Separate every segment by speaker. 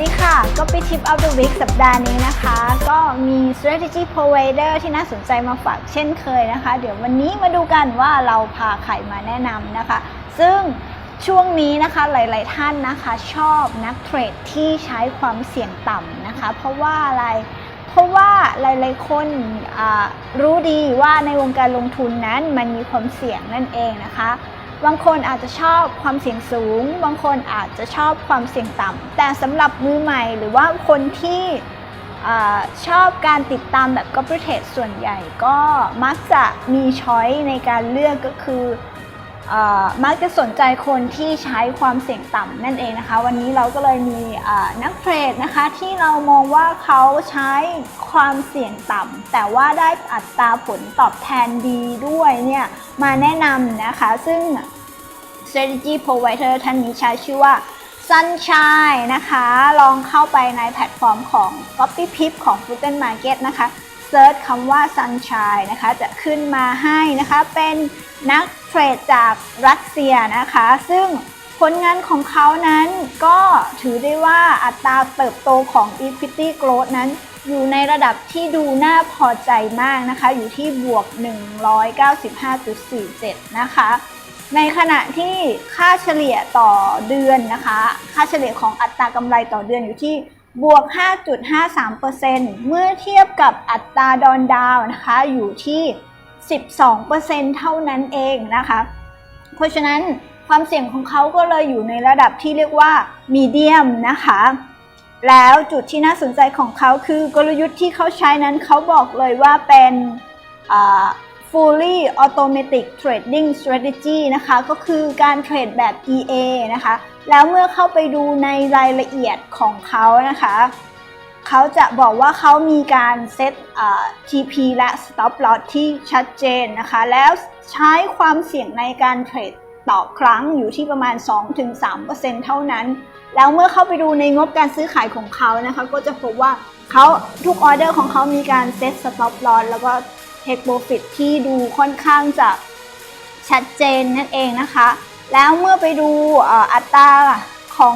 Speaker 1: ดีค่ะ ก็ไปทิป of the week สัปดาห์นี้นะคะ ก็มี strategy provider ที่น่าสนใจมาฝากเช่นเคยนะคะ เดี๋ยววันนี้มาดูกันว่าเราพาใครมาแนะนำนะคะ ซึ่งช่วงนี้นะคะหลาย ๆ ท่านนะคะชอบนักเทรดที่ใช้ความเสี่ยงต่ำนะคะ เพราะว่าอะไรเพราะว่าหลาย ๆ คนรู้ดีว่าในวงการลงทุนนั้นมันมีความเสี่ยงนั่นเองนะคะ บางคนอาจจะชอบความเสี่ยงสูง บางคนอาจจะชอบความเสี่ยงต่ำแต่สำหรับมือใหม่หรือว่าคนที่อชอบการติดตามแบบ c o p y Trade ส่วนใหญ่ก็มักจะมีช้อยในการเลือกก็คือ มักจะสนใจคนที่ใช้ความเสี่ยงต่ำนั่นเองนะคะ วันนี้เราก็เลยมีนักเทรดนะคะ ที่เรามองว่าเขาใช้ความเสี่ยงต่ำแต่ว่าได้อัตราผลตอบแทนดีด้วยเนี่ยมาแนะนำนะคะ ซึ่ง strategy provider ท่านนี้ใช้ชื่อว่า Sunshine นะคะ ลองเข้าไปในแพลตฟอร์มของ Copy Pip ของ f o o t e n Market นะคะเซิร์ชคำว่า Sunshine นะคะ จะขึ้นมาให้นะคะเป็นนัก เทรดจากรัสเซียนะคะ ซึ่งผลงานของเขานั้นก็ถือได้ว่าอัตราเติบโตของ Equity Growth นั้น อยู่ในระดับที่ดูน่าพอใจมากนะคะ อยู่ที่บวก 195.47 นะคะ ในขณะที่ค่าเฉลี่ยต่อเดือนนะคะ ค่าเฉลี่ยของอัตรากำไรต่อเดือนอยู่ที่บวก 5.53%เมื่อเทียบกับอัตราดอนดาวนะคะอยู่ที่ 12%เท่านั้นเองนะคะ เพราะฉะนั้นความเสี่ยงของเขาก็เลยอยู่ในระดับที่เรียกว่ามีเดียมนะคะ แล้วจุดที่น่าสนใจของเขาคือกลยุทธ์ที่เขาใช้นั้นเขาบอกเลยว่าเป็น fully automatic trading strategy นะคะ ก็คือการเทรดแบบ EA นะคะ แล้วเมื่อเข้าไปดูในรายละเอียดของเขานะคะ เขาจะบอกว่าเขามีการเซต TP และ Stop Loss ที่ชัดเจนนะคะ แล้วใช้ความเสี่ยงในการเทรดต่อครั้งอยู่ที่ประมาณ 2-3%เท่านั้น แล้วเมื่อเข้าไปดูในงบการซื้อขายของเขานะคะ ก็จะพบว่าเขาทุกออเดอร์ของเขามีการเซต Stop Loss แล้วก็ Take Profit ที่ดูค่อนข้างจะชัดเจนนั่นเองนะคะ แล้วเมื่อไปดูอัตราของ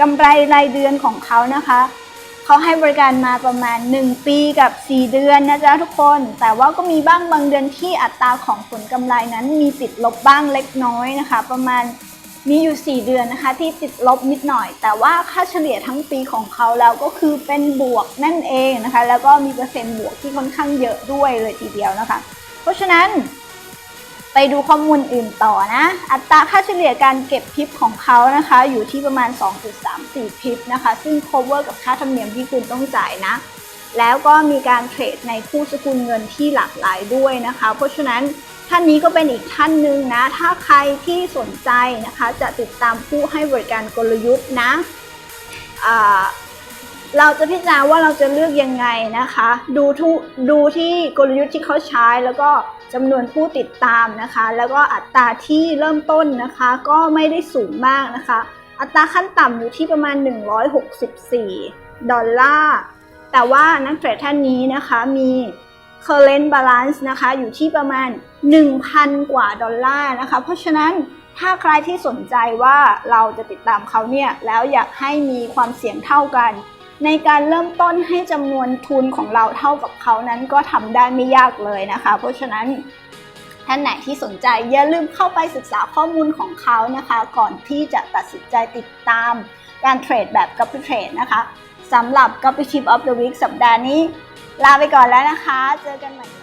Speaker 1: กำไรรายเดือนของเขานะคะ เขาให้บริการมาประมาณ 1 ปีกับ 4 เดือนนะจ๊ะทุกคน แต่ว่าก็มีบ้างบางเดือนที่อัตราของผลกำไรนั้นมีติดลบบ้างเล็กน้อยนะคะ ประมาณมีอยู่ 4 เดือนนะคะ ที่ติดลบนิดหน่อย แต่ว่าค่าเฉลี่ยทั้งปีของเขาแล้วก็คือเป็นบวกนั่นเองนะคะ แล้วก็มีเปอร์เซ็นต์บวกที่ค่อนข้างเยอะด้วยเลยทีเดียวนะคะ เพราะฉะนั้น ไปดูข้อมูลอื่นต่อนะ อัตราค่าเฉลี่ยการเก็บพิปของเขานะคะ อยู่ที่ประมาณ 2.34 พิปนะคะ ซึ่ง cover กับค่าธรรมเนียมที่คุณต้องจ่ายนะ แล้วก็มีการเทรดในคู่สกุลเงินที่หลากหลายด้วยนะคะ เพราะฉะนั้นท่านนี้ก็เป็นอีกท่านหนึ่งนะ ถ้าใครที่สนใจนะคะ จะติดตามผู้ให้บริการกลยุทธ์นะ เราจะพิจารณาว่าเราจะเลือกยังไงนะคะ ดูทุดูที่กลยุทธ์ที่เขาใช้แล้วก็จำนวนผู้ติดตามนะคะ แล้วก็อัตราที่เริ่มต้นนะคะ ก็ไม่ได้สูงมากนะคะ อัตราขั้นต่ำอยู่ที่ประมาณ 164 ดอลลาร์ แต่ว่านักเทรดท่านนี้นะคะมี current balance นะคะอยู่ที่ประมาณ 1,000 กว่าดอลลาร์นะคะ เพราะฉะนั้นถ้าใครที่สนใจว่าเราจะติดตามเขาเนี่ย แล้วอยากให้มีความเสี่ยงเท่ากัน ในการเริ่มต้นให้จำนวนทุนของเราเท่ากับเขานั้นก็ทำได้ไม่ยากเลยนะคะ เพราะฉะนั้นท่านไหนที่สนใจอย่าลืมเข้าไปศึกษาข้อมูลของเขานะคะ ก่อนที่จะตัดสินใจติดตามการเทรดแบบกัปปี้เทรดนะคะสำหรับ Copy Tip of the Week สัปดาห์นี้ ลาไปก่อนแล้วนะคะ เจอกันใหม่